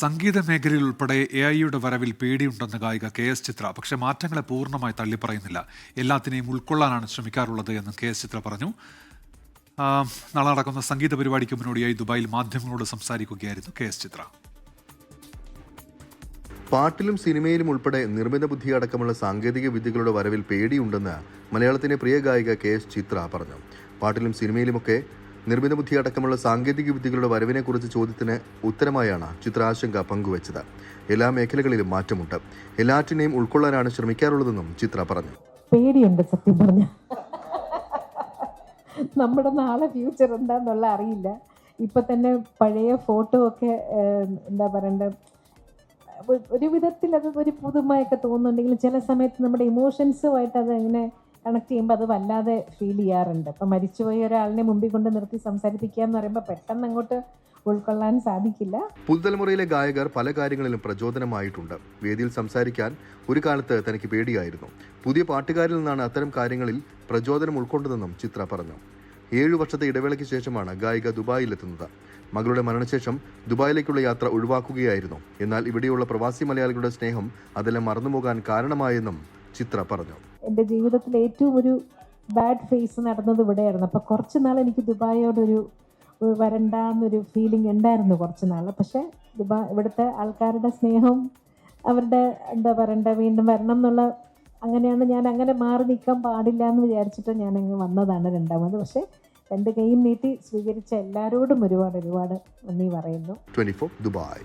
സംഗീത മേഖലയിൽ ഉൾപ്പെടെ എ ഐയുടെ വരവിൽ പേടിയുണ്ടെന്ന് ഗായിക കെ എസ് ചിത്ര. പക്ഷേ മാറ്റങ്ങളെ പൂർണമായി തള്ളിപ്പറയുന്നില്ല എല്ലാത്തിനെയും ഉൾക്കൊള്ളാനാണ് ശ്രമിക്കാറുള്ളത് എന്ന് കെ എസ് ചിത്ര പറഞ്ഞു. നാളെ നടക്കുന്ന സംഗീത പരിപാടിക്ക് മുന്നോടിയായി ദുബായിൽ മാധ്യമങ്ങളോട് സംസാരിക്കുകയായിരുന്നു കെ എസ് ചിത്ര. പാട്ടിലും സിനിമയിലും ഉൾപ്പെടെ നിർമ്മിത ബുദ്ധി അടക്കമുള്ള സാങ്കേതിക വിദ്യകളുടെ വരവിൽ പേടിയുണ്ടെന്ന് മലയാളത്തിന്റെ പ്രിയ ഗായിക കെ എസ് ചിത്ര പറഞ്ഞു. പാട്ടിലും സിനിമയിലുമൊക്കെ നിർമ്മിത ബുദ്ധി അടക്കമുള്ള സാങ്കേതിക വിദ്യകളുടെ വരവിനെക്കുറിച്ച് ചോദ്യത്തിന് ഉത്തരമായാണ് ചിത്രാശങ്ക പങ്കുവച്ചത്. എല്ലാ മേഖലകളിലും മാറ്റമുണ്ട്. എല്ലാറ്റിനെയും ഉൾക്കൊള്ളാനാണ് ശ്രമിക്കാറുള്ളതെന്നും ചിത്ര പറഞ്ഞു. പേടിയുണ്ട് സത്യം പറഞ്ഞ. നമ്മുടെ നാളെ ഫ്യൂച്ചർ എന്താന്നുള്ള അറിയില്ല. ഇപ്പൊ തന്നെ പഴയ ഫോട്ടോ ഒക്കെ എന്താ പറയണ്ട? ഒരു- വിധത്തിൽ അത് ഒരു പുതുമയൊക്കെ തോന്നുന്നുണ്ടെങ്കിലും ചില സമയത്ത് നമ്മുടെ ഇമോഷൻസുമായിട്ട് അത് ഇങ്ങനെ കണക്ട് ചെയ്യുമ്പോൾ അത് വല്ലാതെ ഫീൽ ചെയ്യാറുണ്ട്. അപ്പം മരിച്ചുപോയ ഒരാളിനെ മുമ്പിൽ കൊണ്ട് നിർത്തി സംസാരിപ്പിക്കുക എന്ന് പറയുമ്പോൾ പെട്ടെന്ന് അങ്ങോട്ട് ഉൾക്കൊള്ളാൻ സാധിക്കില്ല. പുതുതലമുറയിലെ ഗായകർ പല കാര്യങ്ങളിലും പ്രചോദനമായിട്ടുണ്ട്. വേദിയിൽ സംസാരിക്കാൻ ഒരു കാലത്ത് തനിക്ക് പേടിയായിരുന്നു. പുതിയ പാട്ടുകാരിൽ നിന്നാണ് അത്തരം കാര്യങ്ങളിൽ പ്രചോദനം ഉൾക്കൊണ്ടതെന്നും ചിത്ര പറഞ്ഞു. ഏഴു വർഷത്തെ ഇടവേളയ്ക്ക് ശേഷമാണ് ഗായിക ദുബായിലെത്തുന്നത്. മകളുടെ മരണശേഷം ദുബായിലേക്കുള്ള യാത്ര ഒഴിവാക്കുകയായിരുന്നു. എന്നാൽ ഇവിടെയുള്ള പ്രവാസി മലയാളികളുടെ സ്നേഹം അതെല്ലാം മറന്നുപോകാൻ കാരണമായെന്നും ചിത്ര പറഞ്ഞു. എന്റെ ജീവിതത്തിൽ ഏറ്റവും ഒരു ബാഡ് ഫേസ് നടന്നത് ഇവിടെയായിരുന്നു. അപ്പോൾ കുറച്ച് നാൾ എനിക്ക് ദുബായോടൊരു വരണ്ടാന്നൊരു ഫീലിംഗ് ഉണ്ടായിരുന്നു കുറച്ച് നാൾ. പക്ഷേ ദുബായ് ഇവിടുത്തെ ആൾക്കാരുടെ സ്നേഹം അവരുടെ എന്താ പറയണ്ട വീണ്ടും വരണം എന്നുള്ള അങ്ങനെയാണ് ഞാൻ അങ്ങനെ മാറി നിൽക്കാൻ പാടില്ല എന്ന് വിചാരിച്ചിട്ട് ഞാൻ അങ്ങ് വന്നതാണ് രണ്ടാമത്. പക്ഷേ രണ്ട് കൈയും നീട്ടി സ്വീകരിച്ച എല്ലാവരോടും ഒരുപാട് ഒരുപാട് നന്ദി പറയുന്നു. ദുബായ്.